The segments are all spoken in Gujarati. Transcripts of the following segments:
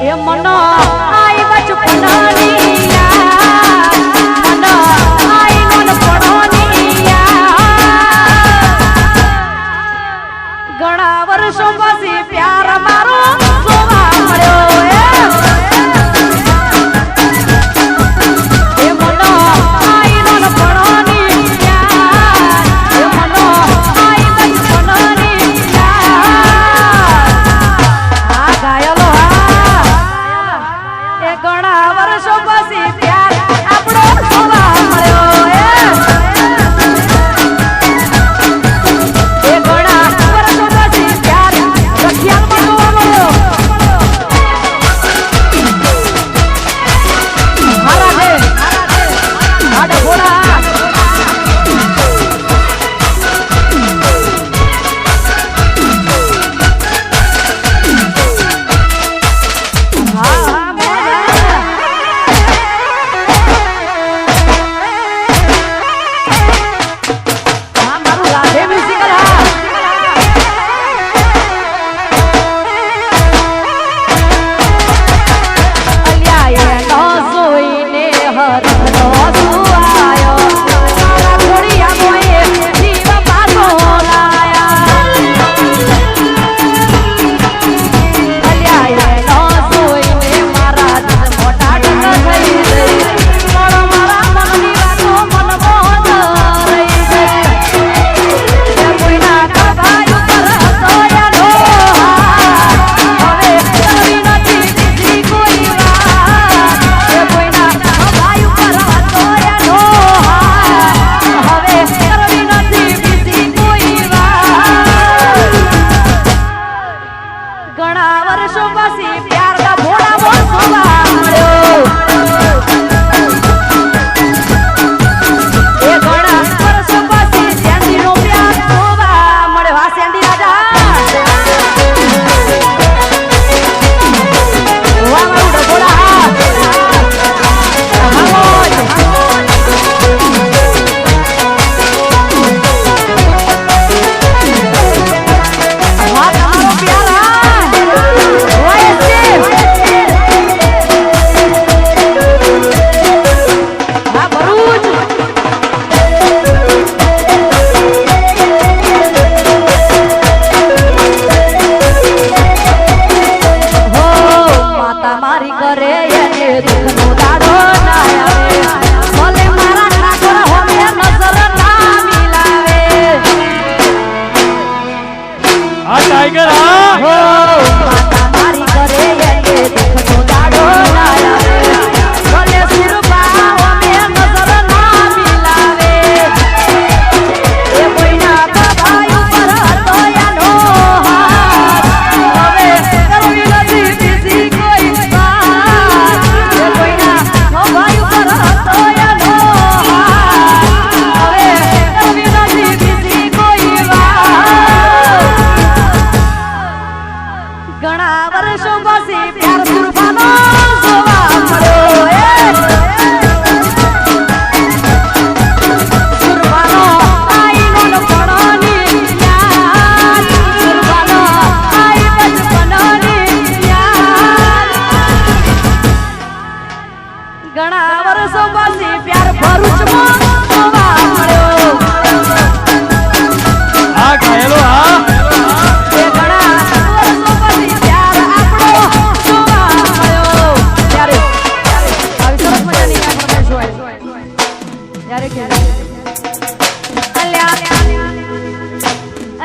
એ મન આઈ બચપનાની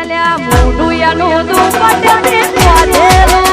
લ્યા મોઢું એનું દુપટ ને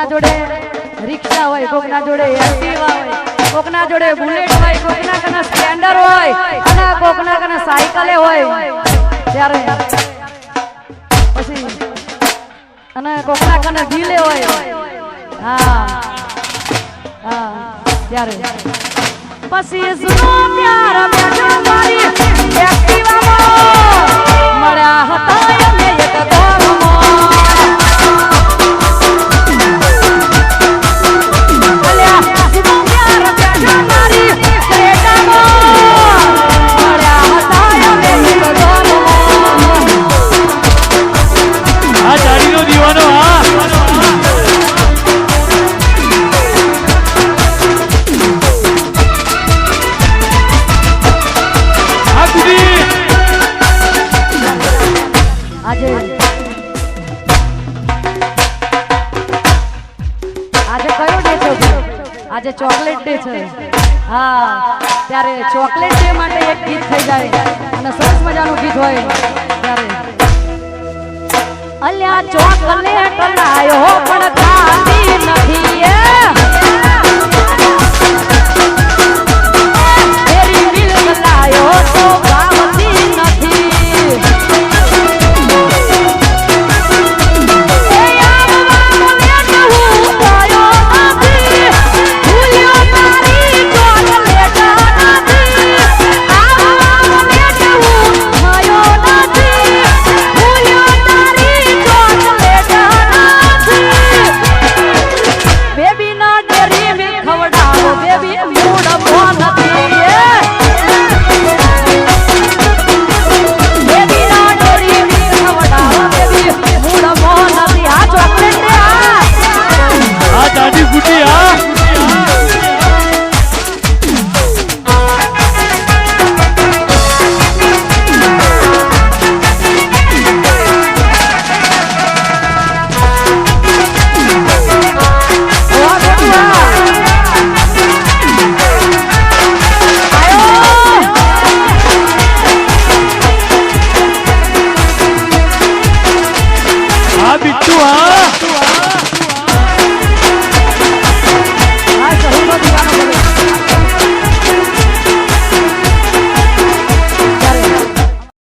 કોકના જોડે રિક્ષા હોય, કોકના જોડે એક્ટિવા હોય, કોકના જોડે બુલેટ હોય, કોકના કને સ્પ્લેન્ડર હોય, અને કોકના કને સાયકલે હોય. ત્યારે પછી અને કોકના કને ઢીલે હોય. હા હા, ત્યારે. પછી સુનો પ્યાર બેઠો આજે છે. હા, ત્યારે ચોકલેટ ડે માટે એક ગીત થઈ જાય અને સરસ મજાનું ગીત હોય ત્યારે. અલ્યા ચોકલેટ લાયો પણ ખાતી નથી